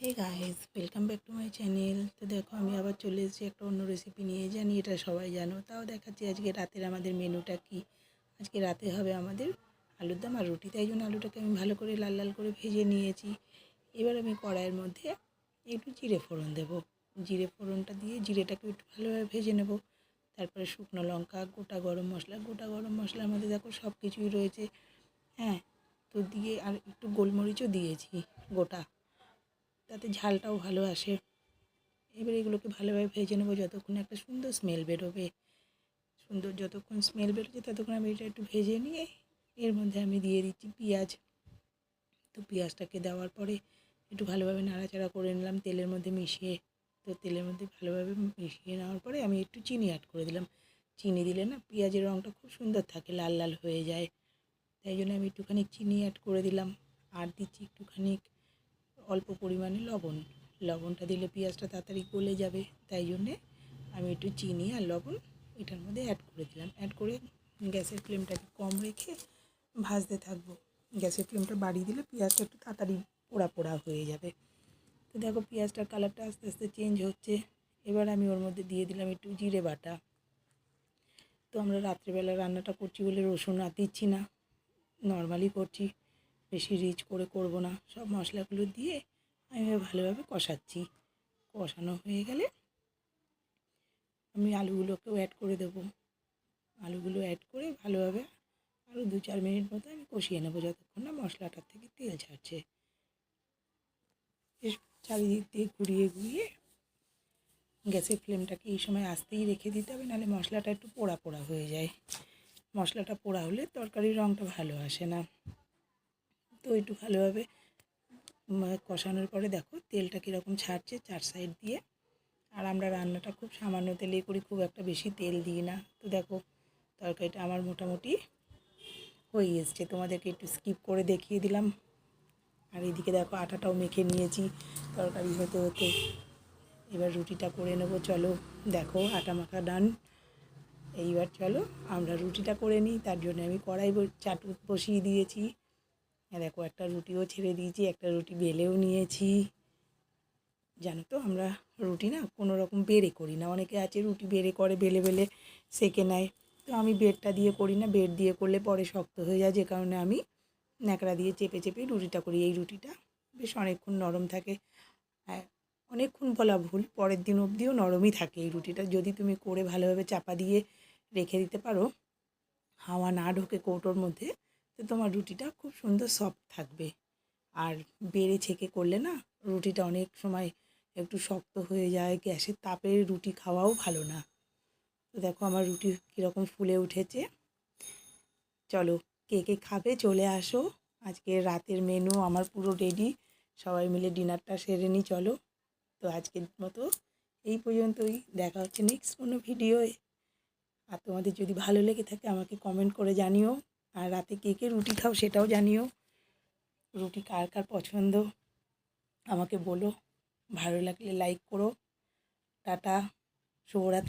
Hey guys welcome back to my channel তো দেখো, আমি আবার চলে এসেছি একটা অন্য রেসিপি নিয়ে। জানি এটা সবাই জানো, তাও দেখাচ্ছি আজকে রাতের আমাদের মেনুটা কি। আজকে রাতে হবে আমাদের আলুর দম আর রুটি, তাই জন্য আলুটাকে আমি ভালো করে লাল লাল করে ভেজে নিয়েছি। এবার আমি কড়াইয়ের মধ্যে একটু জিরে ফোড়ন দেবো। জিরে ফোড়নটা দিয়ে জিরেটাকে একটু ভালোভাবে ভেজে নেব। তারপরে শুকনো লঙ্কা, গোটা গরম মশলা, গোটা গরম মশলার মধ্যে দেখো সব কিছুই রয়েছে। হ্যাঁ তো দিয়ে আর একটু গোলমরিচও দিয়েছি গোটা। তাতে ঝালটাও ভালো আসে। এবার এগুলোকে ভালোভাবে ভেজে নেব যতক্ষণ একটা সুন্দর স্মেল বেরোবে। সুন্দর যতক্ষণ স্মেল বেরোচ্ছে ততক্ষণ আমি এটা একটু ভেজে নিয়ে এর মধ্যে আমি দিয়ে দিচ্ছি পেঁয়াজ। তো পেঁয়াজটাকে দেওয়ার পরে একটু ভালোভাবে নাড়াচাড়া করে নিলাম তেলের মধ্যে মিশিয়ে। তো তেলের মধ্যে ভালোভাবে মিশিয়ে নেওয়ার পরে আমি একটু চিনি অ্যাড করে দিলাম। চিনি দিলে না পেঁয়াজের রঙটা খুব সুন্দর থাকে, লাল লাল হয়ে যায়। তাই জন্য আমি একটুখানি চিনি অ্যাড করে দিলাম। আর দিচ্ছি একটুখানি অল্প পরিমাণে লবণ। লবণটা দিলে পেঁয়াজটা তাড়াতাড়ি গলে যাবে, তাই জন্যে আমি একটু চিনি আর লবণ এটার মধ্যে অ্যাড করে দিলাম। অ্যাড করে গ্যাসের ফ্লেমটাকে কম রেখে ভাজতে থাকব। গ্যাসের ফ্লেমটা বাড়িয়ে দিলে পেঁয়াজটা একটু তাড়াতাড়ি পোড়া পোড়া হয়ে যাবে। তো দেখো পেঁয়াজটার কালারটা আস্তে আস্তে চেঞ্জ হচ্ছে। এবার আমি ওর মধ্যে দিয়ে দিলাম একটু জিরে বাটা। তো আমরা রাত্রেবেলা রান্নাটা করছি বলে রসুন আর দিচ্ছি না। নর্মালি করছি। বেশি রিচ করে করব না। সব মশলাগুলো দিয়ে আমি ভালোভাবে কষাচ্ছি। কষানো হয়ে গেলে আমি আলুগুলোকেও অ্যাড করে দেবো। আলুগুলো অ্যাড করে ভালোভাবে আরও দু চার মিনিট মতো আমি কষিয়ে নেব যতক্ষণ না মশলাটার থেকে তেল ছাড়ছে। বেশ চারিদিক দিয়ে ঘুরিয়ে ঘুরিয়ে গ্যাসের ফ্লেমটাকে এই সময় আসতেই রেখে দিতে হবে, নাহলে মশলাটা একটু পোড়া পোড়া হয়ে যায়। মশলাটা পোড়া হলে তরকারির রঙটা ভালো আসে না। তো একটু ভালোভাবে কষানোর পরে দেখো তেলটা কীরকম ছাড়ছে চার সাইড দিয়ে। আর আমরা রান্নাটা খুব সামান্য তেলে করি, খুব একটা বেশি তেল দিই না। তো দেখো তরকারিটা আমার মোটামুটি হয়ে এসছে। তোমাদেরকে একটু স্কিপ করে দেখিয়ে দিলাম। আর এদিকে দেখো আটাটাও মেখে নিয়েছি, তরকারি হতে হতে। এবার রুটিটা করে নেব, চলো দেখো আটা মাখা ডান এইবার চলো আমরা রুটিটা করে নিই, তার জন্য আমি কড়াই চাটু বসিয়ে দিয়েছি। দেখো একটা রুটিও ছেড়ে দিয়েছি, একটা রুটি বেলেও নিয়েছি। জানো তো আমরা রুটি না কোনো রকম বেড়ে করি না। অনেকে আছে রুটি বেড়ে করে, বেলে বেলে সেকে নেয়। তো আমি বেডটা দিয়ে করি না, বেড দিয়ে করলে পরে শক্ত হয়ে যায়, যে কারণে আমি ন্যাকড়া দিয়ে চেপে চেপে রুটিটা করি। এই রুটিটা বেশ অনেকক্ষণ নরম থাকে। হ্যাঁ অনেকক্ষণ বলা ভুল, পরের দিন অবধিও নরমই থাকে এই রুটিটা। যদি তুমি করে ভালোভাবে চাপা দিয়ে রেখে দিতে পারো, হাওয়া না ঢোকে কৌটোর মধ্যে তো তোমার রুটিটা খুব সুন্দর সফট থাকবে। আর বেড়ে ছেঁকে করলে না, রুটিটা অনেক সময় একটু শক্ত হয়ে যায়, গ্যাসের তাপে রুটি খাওয়াও ভালো না। তো দেখো আমার রুটি কীরকম ফুলে উঠেছে। চলো, কে কে খাবে চলে আসো। আজকে রাতের মেনু আমার পুরো রেডি সবাই মিলে ডিনারটা সেরে নিই চলো। তো আজকের মতো এই পর্যন্তই। দেখা হচ্ছে নেক্সট কোনো ভিডিওয়ে আর তোমাদের যদি ভালো লেগে থাকে আমাকে কমেন্ট করে জানিও। আর রাতে কে কে রুটি খাও সেটাও জানিও। রুটি কার কার পছন্দ? আমাকে বলো। ভালো লাগলে লাইক করো। টাটা। শুভরাত্রি।